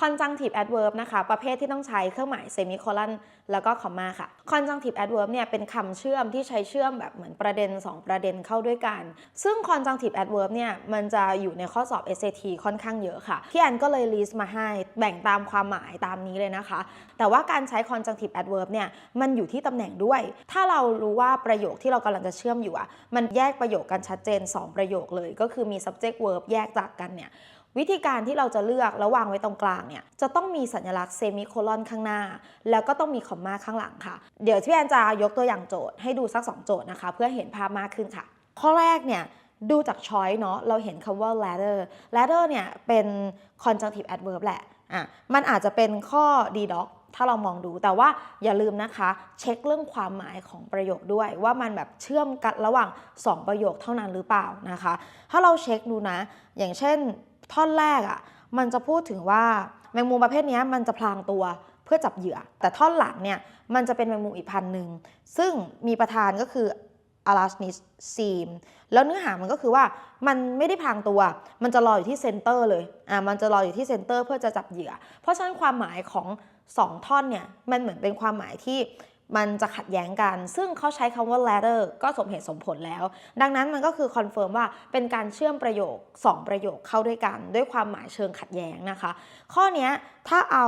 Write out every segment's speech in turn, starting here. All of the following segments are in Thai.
conjunctive adverb นะคะ ประเภทที่ต้องใช้เครื่องหมาย semicolon แล้วก็ comma ค่ะ conjunctive adverb เนี่ยเป็นคำเชื่อมที่ใช้เชื่อมแบบเหมือนประเด็น 2 ประเด็นเข้าด้วยกัน ซึ่ง conjunctive adverb เนี่ยมันจะอยู่ในข้อสอบ SAT ค่อนข้างเยอะค่ะ พี่แอนก็เลย list มาให้แบ่งตามความหมายตามนี้เลยนะคะ แต่ว่าการใช้ conjunctive adverb เนี่ยมันอยู่ที่ตำแหน่งด้วย ถ้าเรารู้ว่าประโยคที่เรากำลังจะเชื่อมอยู่อะมันแยกประโยคกันชัดเจน 2 ประโยคเลย ก็คือมี subject verb แยกจากกันเนี่ย วิธีการที่เราจะเลือกแล้ววางไว้ตรงกลางเนี่ยจะต้องมีสัญลักษณ์เซมิโคลอนข้างหน้า แล้วก็ต้องมีคอมมาข้างหลังค่ะ เดี๋ยวพี่แอนจะยกตัวอย่างโจทย์ให้ดูสัก 2 โจทย์นะคะ เพื่อเห็นภาพมากขึ้นค่ะ ข้อแรกเนี่ยดูจากช้อยเนาะเราเห็นคำว่า ladder ladder เนี่ยเป็น conjunctive adverb แหละอะมันอาจจะเป็นข้อ d doc ถ้าเรามองดูแต่ว่าอย่าลืมนะคะ เช็คเรื่องความหมายของประโยคด้วย ว่ามันแบบเชื่อมกันระหว่าง 2 ประโยคเท่านั้นหรือเปล่านะคะ ถ้าเราเช็คดูนะ อย่างเช่น ท่อนแรกอะ่ะมันจะพูดถึงว่าแมงมุมประเภทนี้มันจะพลางตัวเพื่อจับเหยื่อ แต่ท่อนหลังเนี่ยมันจะเป็นแมงมุมอีกพันหนึ่งซึ่งมีประธานก็คือ a l a s n i s s e a m แล้วเนื้อหามันก็คือว่ามันไม่ได้พางตัว มันจะรออยู่ที่เซนเตอร์เลยอ่ามันจะรออยู่ที่เซนเตอร์เพื่อจะจับเหยื่อ เพราะฉะนั้นความหมายของ 2 ท่อนเนี่ยมันเหมือนเป็นความหมายที่ มันจะขัดแย้งกัน ซึ่งเขาใช้คำว่า ladder ก็สมเหตุสมผลแล้ว ดังนั้นมันก็คือคอนเฟิร์มว่าเป็นการเชื่อมประโยค 2 ประโยคเข้าด้วยกัน ด้วยความหมายเชิงขัดแย้งนะคะ ข้อนี้ถ้าเอา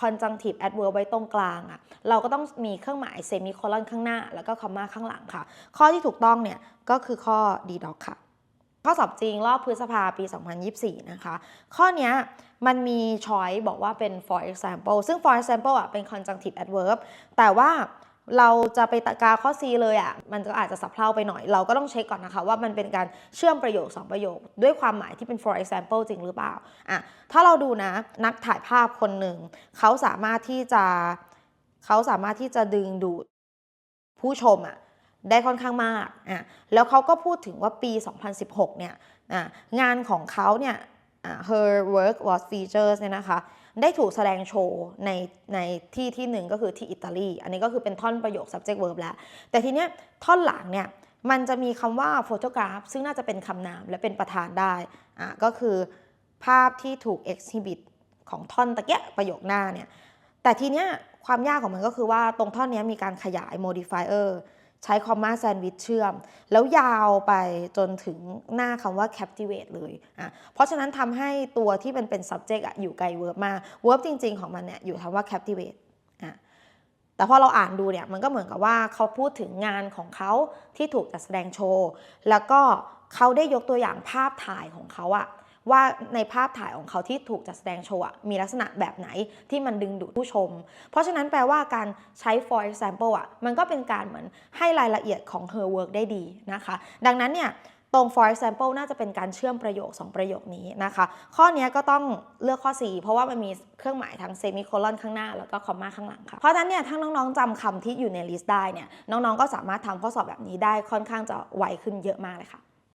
conjunctive adverb ไว้ตรงกลางอะ่ะเราก็ต้องมีเครื่องหมาย semicolon ข้างหน้า แล้วก็ comma ข้างหลังค่ะ ข้อที่ถูกต้องเนี่ยก็คือข้อ d doc ค่ะ ข้อสอบจริงรอบพฤษภาปี 2024 นะคะ ข้อนี้มันมีช้อยบอกว่าเป็น for example ซึ่ง for example อะเป็น conjunctive adverb แต่ว่าเราจะไปตะกาข้อ C เลยอะ มันก็อาจจะสับเพ่าไปหน่อย เราก็ต้องเช็คก่อนนะคะ ว่ามันเป็นการเชื่อมประโยค 2 ประโยค ด้วยความหมายที่เป็น for example จริงหรือเปล่า อะ ถ้าเราดูนะ นักถ่ายภาพคนหนึ่ง เขาสามารถที่จะ เขาสามารถที่จะดึงดูดผู้ชมอะ ได้ค่อนข้างมากอะแล้วเขาก็พูดถึงว่าปี 2016 เนี่ยงานของเขาเนี่ย her work was features เนี่ยนะคะ ได้ถูกแสดงโชว์ในในที่ที่หนึ่งก็คือที่อิตาลี อันนี้ก็คือเป็นท่อนประโยค subject verb แล้ว แต่ทีเนี้ยท่อนหลังเนี่ยมันจะมีคำว่า photograph ซึ่งน่าจะเป็นคำนามและเป็นประธานได้อะก็คือภาพที่ถูก exhibit ของท่อนตะเกียประโยคหน้าเนี่ย แต่ทีเนี้ยความยากของมันก็คือว่าตรงท่อนนี้มีการขยาย modifier ใช้คอมมาแซนด์วิชเชื่อม แล้วยาวไปจนถึงหน้าคำว่า captivate เลยอะเพราะฉะนั้นทำให้ตัวที่เป็นเป็น subject อะอยู่ไกล verb มาก verb จริง ๆ ของมันเนี่ยอยู่คำว่า captivate อะแต่พอเราอ่านดูเนี่ยมันก็เหมือนกับว่าเขาพูดถึงงานของเขาที่ถูกจัดแสดงโชว์ แล้วก็เขาได้ยกตัวอย่างภาพถ่ายของเขาอะ ว่าในภาพถ่ายของเขาที่ถูกจัดแสดงโชว์มีลักษณะแบบไหนที่มันดึงดูดผู้ชม เพราะฉะนั้นแปลว่าการใช้ for example อะมันก็เป็นการเหมือนให้รายละเอียดของ her work ได้ดีนะคะ ดังนั้นเนี่ยตรง for example น่าจะเป็นการเชื่อมประโยค 2 ประโยคนี้นะคะ ข้อนี้ก็ต้องเลือกข้อ 4 เพราะว่ามันมีเครื่องหมายทั้ง semicolon ข้างหน้าแล้วก็ comma ข้างหลังค่ะ เพราะฉะนั้นเนี่ยถ้าน้องๆจำคำที่อยู่ในลิสต์ได้เนี่ยน้องๆก็สามารถทำข้อสอบแบบนี้ได้ค่อนข้างจะไวขึ้นเยอะมากเลยค่ะ